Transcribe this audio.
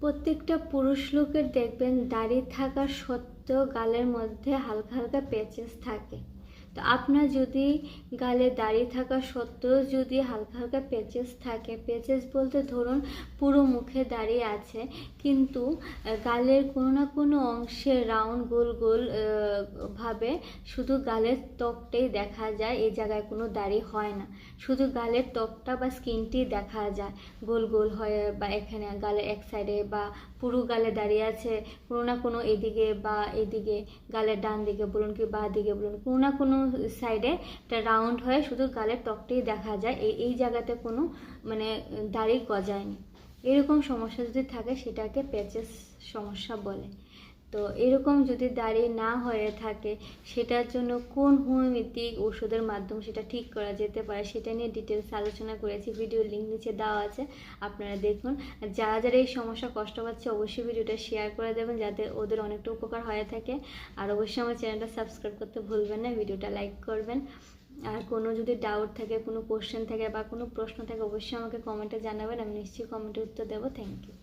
প্রত্যেকটা পুরুষ লোকের দেখবেন দাড়ি থাকা সত্ত্বেও গালের মধ্যে হালকা হালকা প্যাচেস থাকে। তো আপনার যদি গালে দাড়ি থাকা সত্ত্বেও যদি হালকা হালকা পেচেস থাকে, পেচেস বলতে ধরুন পুরো মুখে দাড়ি আছে, কিন্তু গালের কোনো না কোনো অংশে রাউন্ড গোল গোল ভাবে শুধু গালের ত্বকটাই দেখা যায়, এই জায়গায় কোনো দাড়ি হয় না। শুধু গালের ত্বকটা বা স্কিনটি দেখা যায়, গোল গোল হয়ে বা এখানে গালের এক সাইডে বা পুরো গালে দাঁড়িয়ে আছে, কোনো না কোনো এদিকে বা এদিকে গালের ডান দিকে বলুন কি বা দিকে বলুন, কোনো না কোনো সাইডে একটা রাউন্ড হয়ে শুধু গালের টকটাই দেখা যায়। এই এই জায়গাতে কোনো মানে দাড়ি গজায়নি। এরকম সমস্যা যদি থাকে, সেটাকে প্যাচেস সমস্যা বলে। তো এরকম যদি দাঁড়িয়ে না হয়ে থাকে, সেটার জন্য কোন হোমিওপ্যাথিক ওষুধের মাধ্যমে সেটা ঠিক করা যেতে পারে সেটা নিয়ে ডিটেলস আলোচনা করেছি ভিডিও লিঙ্ক নিচে দেওয়া আছে, আপনারা দেখুন। যারা যারা এই সমস্যা কষ্ট পাচ্ছে, অবশ্যই ভিডিওটা শেয়ার করে দেবেন যাতে ওদের অনেকটা উপকার হয়ে থাকে। আর অবশ্যই আমার চ্যানেলটা সাবস্ক্রাইব করতে ভুলবেন না ভিডিওটা লাইক করবেন। আর কোনো যদি ডাউট থাকে, কোনো কোশ্চেন থাকে বা কোনো প্রশ্ন থাকে, অবশ্যই আমাকে কমেন্টে জানাবেন, আমি নিশ্চয়ই কমেন্টে উত্তর দেবো। Thank you